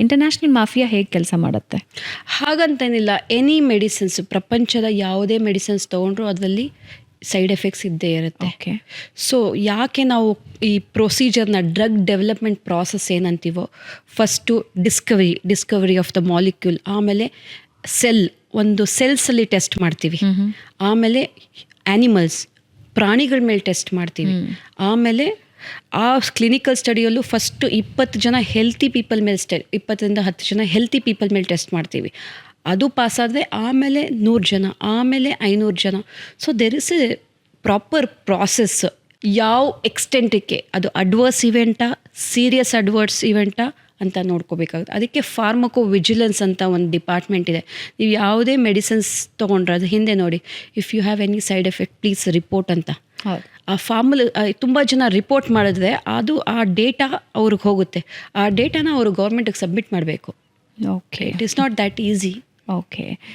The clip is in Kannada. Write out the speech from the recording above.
ಇಂಟರ್ನ್ಯಾಷನಲ್ ಮಾಫಿಯಾ ಹೇಗೆ ಕೆಲಸ ಮಾಡುತ್ತೆ? ಹಾಗಂತೇನಿಲ್ಲ ಎನಿ ಮೆಡಿಸಿನ್ಸ್ ಪ್ರಪಂಚದ ಯಾವುದೇ ಮೆಡಿಸಿನ್ಸ್ ತೊಗೊಂಡ್ರು ಅದರಲ್ಲಿ ಸೈಡ್ ಎಫೆಕ್ಟ್ಸ್ ಇದ್ದೇ ಇರುತ್ತೆ. ಓಕೆ ಸೊ ಯಾಕೆ ನಾವು ಈ ಪ್ರೊಸೀಜರ್ನ drug development process ಏನಂತೀವೋ first discovery discovery of the molecule ಆಮೇಲೆ ಸೆಲ್ ಒಂದು ಸೆಲ್ಸಲ್ಲಿ ಟೆಸ್ಟ್ ಮಾಡ್ತೀವಿ. ಆಮೇಲೆ ಆ್ಯನಿಮಲ್ಸ್ ಪ್ರಾಣಿಗಳ ಮೇಲೆ ಟೆಸ್ಟ್ ಮಾಡ್ತೀವಿ. ಆಮೇಲೆ ಆ ಕ್ಲಿನಿಕಲ್ ಸ್ಟಡಿಯಲ್ಲೂ ಫಸ್ಟು ಇಪ್ಪತ್ತು ಜನ ಹೆಲ್ತಿ ಪೀಪಲ್ ಮೇಲೆ ಸ್ಟೆ ಇಪ್ಪತ್ತರಿಂದ ಹತ್ತು ಜನ ಹೆಲ್ತಿ ಪೀಪಲ್ ಮೇಲೆ ಟೆಸ್ಟ್ ಮಾಡ್ತೀವಿ. ಅದು ಪಾಸಾದರೆ ಆಮೇಲೆ ನೂರು ಜನ, ಆಮೇಲೆ ಐನೂರು ಜನ. So there is a proper process ಯಾವ ಎಕ್ಸ್ಟೆಂಟಿಗೆ ಅದು ಅಡ್ವರ್ಸ್ ಇವೆಂಟಾ ಸೀರಿಯಸ್ ಅಡ್ವರ್ಸ್ ಇವೆಂಟಾ ಅಂತ ನೋಡ್ಕೋಬೇಕಾಗುತ್ತೆ. ಅದಕ್ಕೆ ಫಾರ್ಮಕೋ ವಿಜಿಲೆನ್ಸ್ ಅಂತ ಒಂದು ಡಿಪಾರ್ಟ್ಮೆಂಟ್ ಇದೆ. ನೀವು ಯಾವುದೇ ಮೆಡಿಸಿನ್ಸ್ ತೊಗೊಂಡ್ರೆ ಅದು ಹಿಂದೆ ನೋಡಿ if you have any side effect please report ಅಂತ. ಆ ಫಾರ್ಮುಲ್ ತುಂಬ ಜನ ರಿಪೋರ್ಟ್ ಮಾಡಿದ್ರೆ ಅದು ಆ ಡೇಟಾ ಅವ್ರಿಗೆ ಹೋಗುತ್ತೆ. ಆ ಡೇಟಾನ ಅವರು ಗೌರ್ಮೆಂಟಿಗೆ ಸಬ್ಮಿಟ್ ಮಾಡಬೇಕು. Okay. It is not that easy okay.